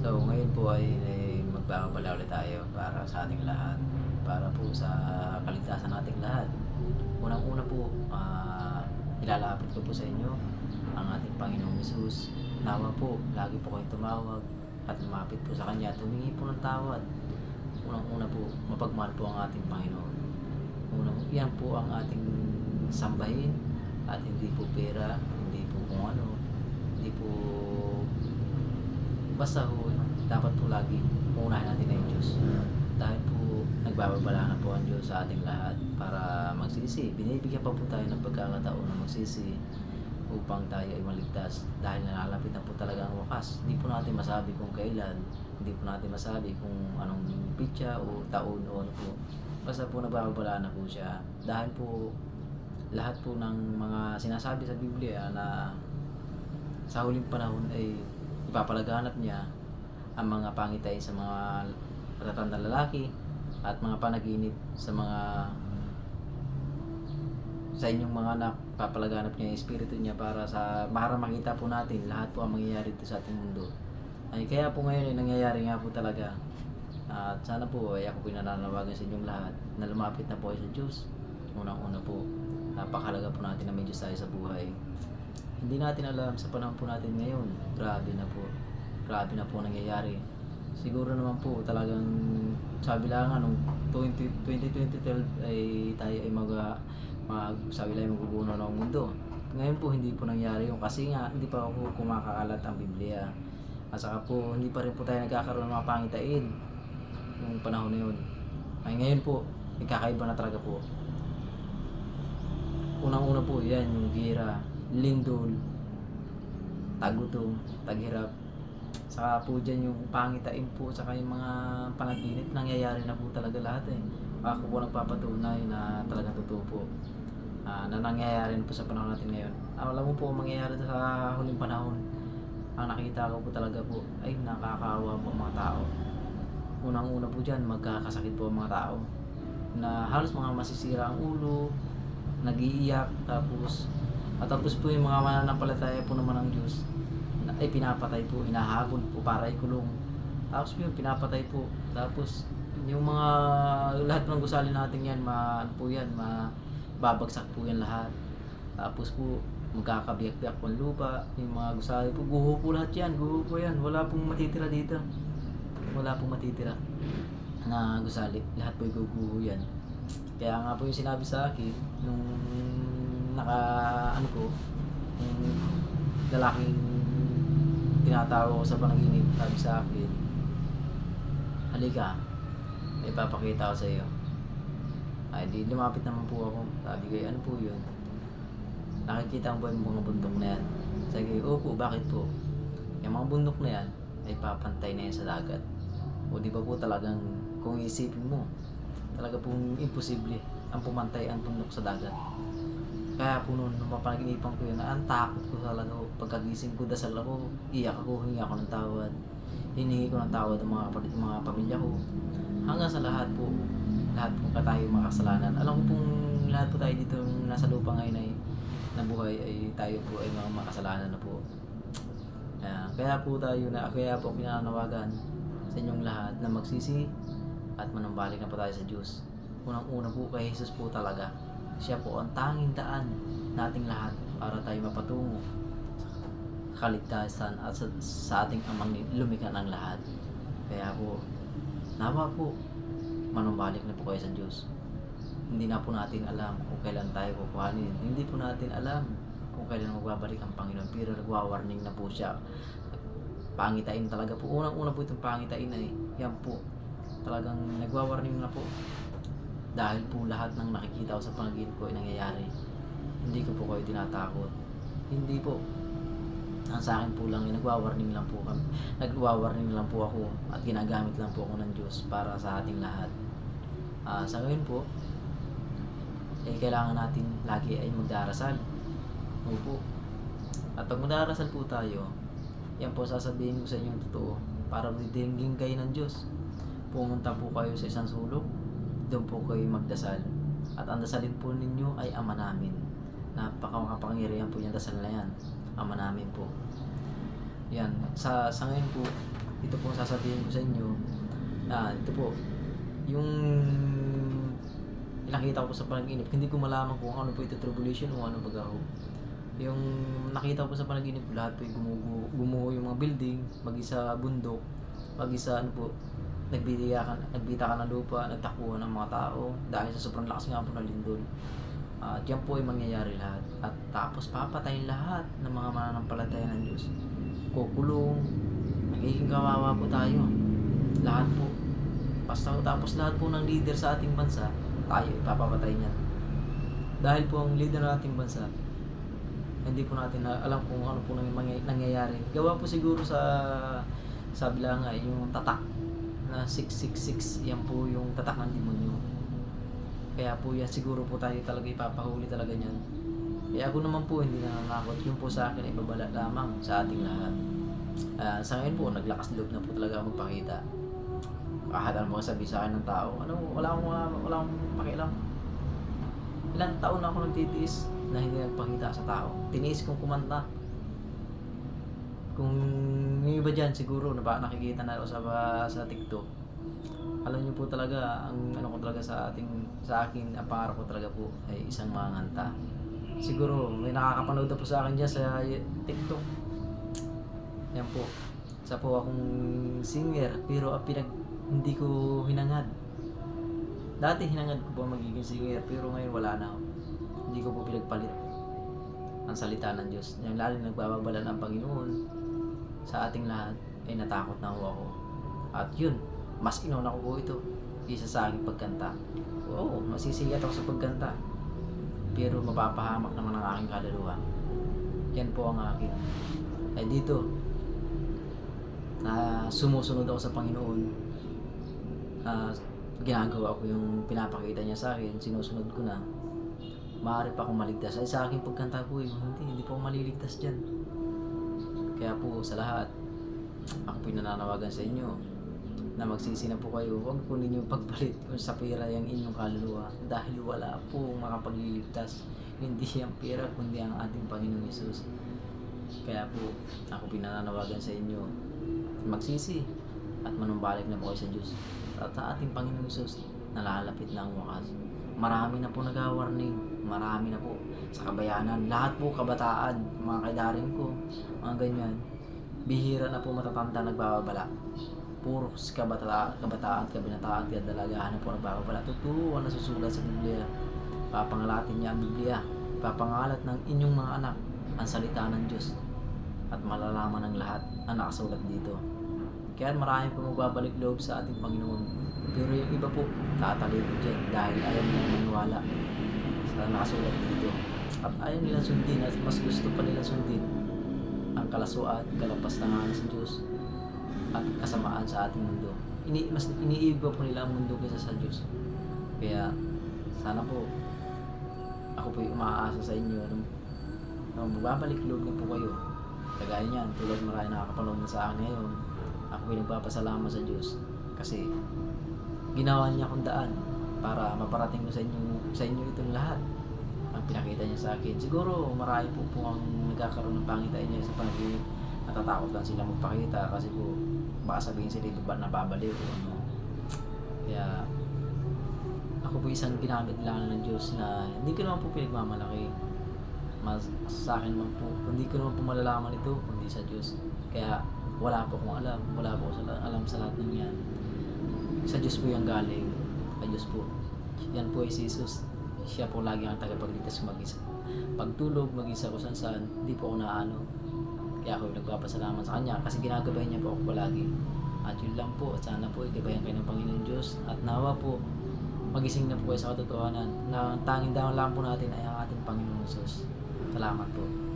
So ngayon po ay, ay magbabala ulit tayo para sa ating lahat. Para po sa kaligtasan nating lahat. Unang-una po, ah, ilalapit ko po sa inyo ang ating Panginoong Yesus. Nawa po, lagi po kayong tumawag at lumapit po sa Kanya at humingi po ng tawad. Unang-una po, mapagmahal po ang ating Panginoon. Unang, yan po ang ating sambahin at hindi po pera, hindi po kung ano, hindi po basta po, dapat po lagi unahin natin ang Diyos. Dahil po, nagbababala na po ang Diyos sa ating lahat para magsisi. Binibigyan pa po tayo ng pagkakataon na magsisi upang tayo ay maligtas dahil nalalapit na po talaga ang wakas. Hindi po natin masabi kung kailan, hindi po natin masabi kung anong pitsa o taon o ano po. Basta po nagbababala na po siya. Dahil po lahat po ng mga sinasabi sa Biblia na sa huling panahon ay ipapalaganap niya ang mga pangitay sa mga matatandang lalaki at mga panaginip sa mga sa inyong mga anak papalaganap niya yung espiritu niya para sa para makita po natin lahat po ang mangyayari dito sa ating mundo. Ay kaya po ngayon ay nangyayari nga po talaga. At sana po ay ako pinananawagan sa inyong lahat na lumapit na po kayo sa Diyos. Unang-una po napakalaga po natin na may Diyos tayo sa buhay. Hindi natin alam sa panahon po natin ngayon. Grabe na po grabe na po nangyayari. Siguro naman po talagang sabi lang nga nung 20, 2012 ay tayo ay mag, mag sabi lang maguguno ng mundo. Ngayon po hindi po nangyari yun. Kasi nga hindi pa ako kumakakalat ang Biblia. At saka po hindi pa rin po tayo nagkakaroon ng mga pangitain nung panahon na yun. Ay ngayon po nagkakaiba na talaga po. Unang-una po yan yung gira lindol tagutom taghirap saka po dyan yung pangitain po saka yung mga panaginip nangyayari na po talaga lahat eh. Ako po nagpapatunay na talagang totoo po Ah, na nangyayari na po sa panahon natin ngayon. Ah, alam mo po ang mangyayari sa huling panahon. Ang nakita ko po talaga po ay nakakaawa po ang mga tao. Unang-una po dyan magkakasakit po ang mga tao. Na halos mga masisira ang ulo nagiiyak tapos at tapos po yung mga mananampalataya po naman ng Diyos ay pinapatay po, hinahabol po para ikulong. Tapos po yun, pinapatay po. Tapos yung mga lahat ng gusali natin yan, ma, ano po yan, mababagsak po yan lahat. Tapos po magkakabiyak-biyak po lupa, yung mga gusali po, guho po lahat yan, guho po yan. Wala pong matitira dito. Wala pong matitira na gusali. Lahat po guguho yan. Kaya nga po yung sinabi sa akin, nung naka, ano ko, yung lalaking tinatawag ko sa panaginip, sabi sa akin, halika, may papakita ko sa iyo. Ay, di lumapit naman po ako. Sabi ko, ano po yun? Nakikita mo ba yung mga bundok na yan? Sabi ko, opo, bakit po? Yung mga bundok na yan, ay papantay na yan sa dagat. O di ba po talagang, kung isipin mo, talaga pong imposible ang pumantay ang bundok sa dagat. Kaya po noon, nung mapanaginipan ko yun, ang takot ko talaga. Pagkagising ko, dasal ako, iyak ako, hingi ako ng tawad. Hiningi ko ng tawad ang mga kapatid, mga pamilya ko. Hanggang sa lahat po, lahat po ka tayo makasalanan. Alam ko pong lahat po tayo dito nasa lupa ngayon ay nabuhay ay tayo po ay mga makasalanan na po. Kaya, kaya po tayo na, kaya po pinanawagan sa inyong lahat na magsisi at manumbalik na po tayo sa Diyos. Unang-una po kay Jesus po talaga. Siya po ang tanging daan nating lahat para tayo mapatungo sa kaligtasan at sa, sa ating amang lumikha ng lahat. Kaya po, nawa po, manumbalik na po kayo sa Diyos. Hindi na po natin alam kung kailan tayo kukuhanin. Hindi po natin alam kung kailan magbabalik ang Panginoon. Pero nagwa-warning na po siya. Pangitain talaga po. Unang-una po itong pangitain ay yan po. Talagang nagwa-warning na po. Dahil po lahat ng nakikita ko sa panaginip ko ay nangyayari. Hindi ko po kayo tinatakot. Hindi po. Ang sa akin po lang, ay nagwa-warning lang po kami. Nagwa-warning lang po ako at ginagamit lang po ako ng Diyos para sa ating lahat. Ah, sa ngayon po, eh, kailangan natin lagi ay magdarasal. Opo. At pag magdarasal po tayo, yan po sasabihin ko sa inyo totoo para didinggin kayo ng Diyos. Pumunta po kayo sa isang sulok, doon po kayo magdasal. At ang dasalin po ninyo ay Ama namin. Napakamapangyarihan po yung dasal na yan. Ama namin po. Yan. Sa, sa ngayon po, ito po sasabihin ko sa inyo. Na ito po, yung nakita ko sa panaginip, hindi ko malaman kung ano po ito tribulation o ano baga ho. Yung nakita ko sa panaginip, lahat po yung gumugo, gumuho yung mga building, mag-isa bundok, mag-isa ano po, nagbita ka, nagbita ka ng lupa, nagtakuhan ng mga tao dahil sa sobrang lakas nga po ng lindol. At yan po ay mangyayari lahat. At tapos papatayin lahat ng mga mananampalataya ng Diyos. Kukulong, magiging kawawa po tayo. Lahat po. Basta tapos lahat po ng leader sa ating bansa, tayo ipapapatay niyan. Dahil po ang leader ng ating bansa, hindi po natin na alam kung ano po nangyayari. Gawa po siguro sa sa bilangay, yung tatak na 666, yan po yung tatak ng demonyo. Kaya po yan siguro po tayo talaga ipapahuli talaga niyan. Kaya ako naman po hindi nangangakot. Yung po sa akin ay babala lamang sa ating lahat. Ah, sa ngayon po, naglakas loob na po talaga magpakita. Kahit ano mga sabi sa akin ng tao, ano, wala akong, wala, wala akong pakialam. Ilang taon na ako nagtitiis na hindi nagpakita sa tao. Tiniis kong kumanta. Kung yung iba dyan, siguro, na ba, nakikita na sa, sa TikTok. Alam niyo po talaga, ang ano ko talaga sa ating, sa akin, ang pangarap ko talaga po ay isang manganta. Siguro, may nakakapanood na po sa akin dyan sa TikTok. Yan po. Isa po akong singer, pero ang pinag, hindi ko hinangad. Dati hinangad ko po magiging singer, pero ngayon wala na. Hindi ko po pinagpalit ang salita ng Diyos. Lalo nagbababala ng Panginoon sa ating lahat, ay natakot na ho ako. At yun, mas inuna ko po ito isa sa aking pagkanta. Oo, masisigat ako sa pagkanta. Pero mapapahamak naman ang aking kaluluwa. Yan po ang akin. Ay dito, na sumusunod ako sa Panginoon, ah, ginagawa ko yung pinapakita niya sa akin, sinusunod ko na, maaari pa akong maligtas. Ay sa aking pagkanta po, eh, hindi, hindi po ako maliligtas dyan. Kaya po sa lahat, ako po nananawagan sa inyo na magsisi na po kayo, huwag po ninyo pagpalit sa pera yung inyong kaluluwa dahil wala po makapagliligtas. Hindi ang pera kundi ang ating Panginoong Yesus. Kaya po, ako pinananawagan sa inyo, magsisi at manumbalik na po kayo sa Diyos. At sa ating Panginoong Yesus, nalalapit na ang wakas. Marami na po nag-warning, marami na po sa kabayanan. Lahat po kabataan, mga kaidarin ko, mga ganyan. Bihira na po matatanda nagbababala. Puro kabata, kabataan, kabinataan, at dalagahan na po nagbababala. Totoo ang nasusulat sa Biblia. Papangalatin niya ang Biblia. Papangalat ng inyong mga anak ang salita ng Diyos at malalaman ng lahat ang nakasulat dito. Kaya marami po magbabalik loob sa ating Panginoon. Pero yung iba po, tatalikod dyan dahil ayaw nilang maniwala sa nakasulat dito. At ayaw nilang sundin at mas gusto pa nilang sundin ang kalasuan, kalapastangan sa Diyos at kasamaan sa ating mundo. Ini, mas iniiba po nila ang mundo kaysa sa Diyos. Kaya sana po ako po umaasa sa inyo nung, nung magbabalik loob na po kayo kagaya niyan, tulad marami nakakapanood na sa akin ngayon, ako ay nagpapasalamat sa Diyos kasi ginawa niya akong daan para maparating ko sa inyo, sa inyo itong lahat ang pinakita niya sa akin. Siguro marami po po ang nagkakaroon ng pangitain niya sa panaginip. Natatakot lang sila magpakita kasi po baka sabihin sila iba na babaliw o ano. Kaya ako po isang ginamit lang ng Diyos na hindi ko naman po pinagmamalaki mas sa akin man po, hindi ko naman po malalaman ito kundi sa Diyos. Kaya wala po akong alam, wala po akong alam sa lahat ng yan. Sa Diyos po yung galing, sa Diyos po. Yan po ay si Jesus. Siya po lagi ang tagapagligtas mag-isa. Pagtulog, mag-isa ko saan saan, hindi po ako naano. Kaya ako nagpapasalamat sa Kanya kasi ginagabay niya po ako palagi. At yun lang po, at sana po igabayan kayo ng Panginoon Diyos. At nawa po, magising na po kayo sa katotohanan na ang tanging daon lang po natin ay ang ating Panginoon Jesus. Salamat po.